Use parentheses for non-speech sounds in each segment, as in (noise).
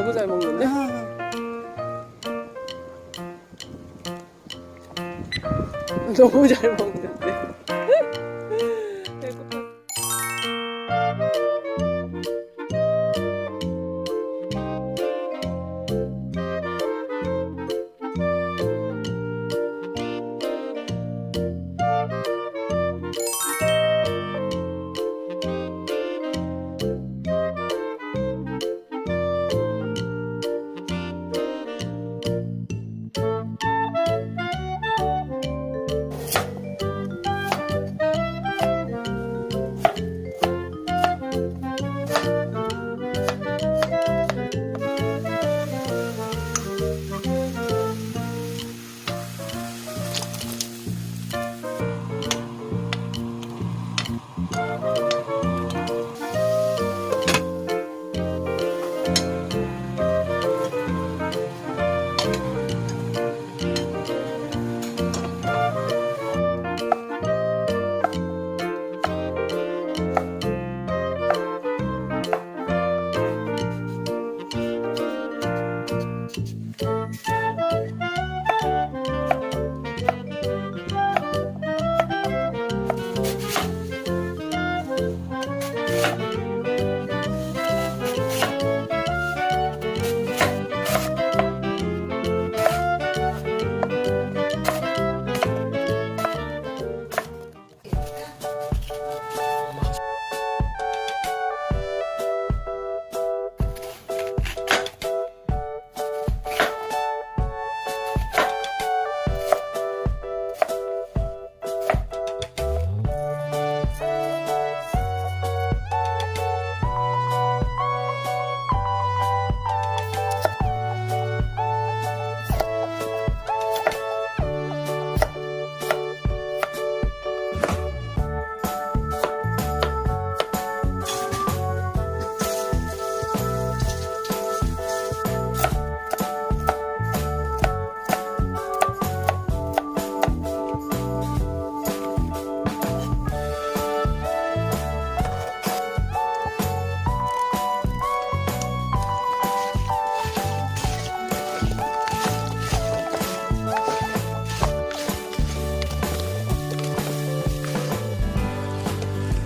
너무 잘 먹는데? (laughs) 너무 잘 먹는데? (laughs) 배고파.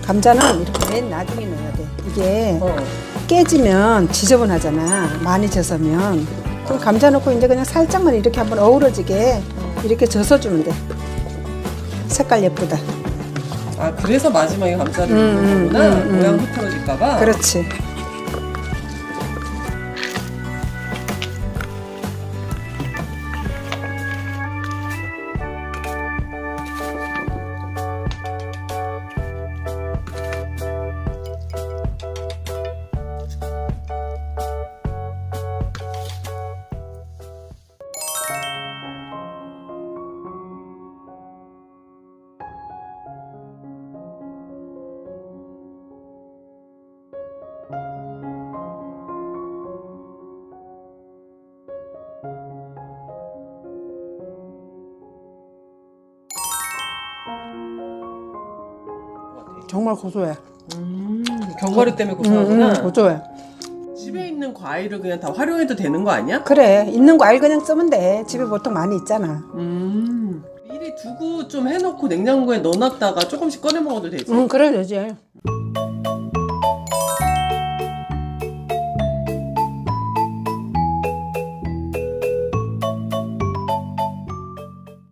감자는 이렇게 맨 나중에 넣어야 돼. 이게 어. 깨지면 지저분하잖아. 많이 져서면. 그럼 감자 넣고 이제 그냥 살짝만 이렇게 한번 어우러지게 이렇게 져서주면 돼. 색깔 예쁘다. 아 그래서 마지막에 감자를 음, 넣는 거구나. 음, 음, 모양 음. 흐트러질까봐. 그렇지. 정말 고소해. 음, 견과류 때문에 고소하구나. 음, 음, 고소해. 집에 있는 과일을 그냥 다 활용해도 되는 거 아니야? 그래. 있는 과일 그냥 쓰면 돼. 집에 보통 많이 있잖아. 음. 미리 두고 좀 해놓고 냉장고에 넣어놨다가 조금씩 꺼내 먹어도 되지. 응, 그래 되지.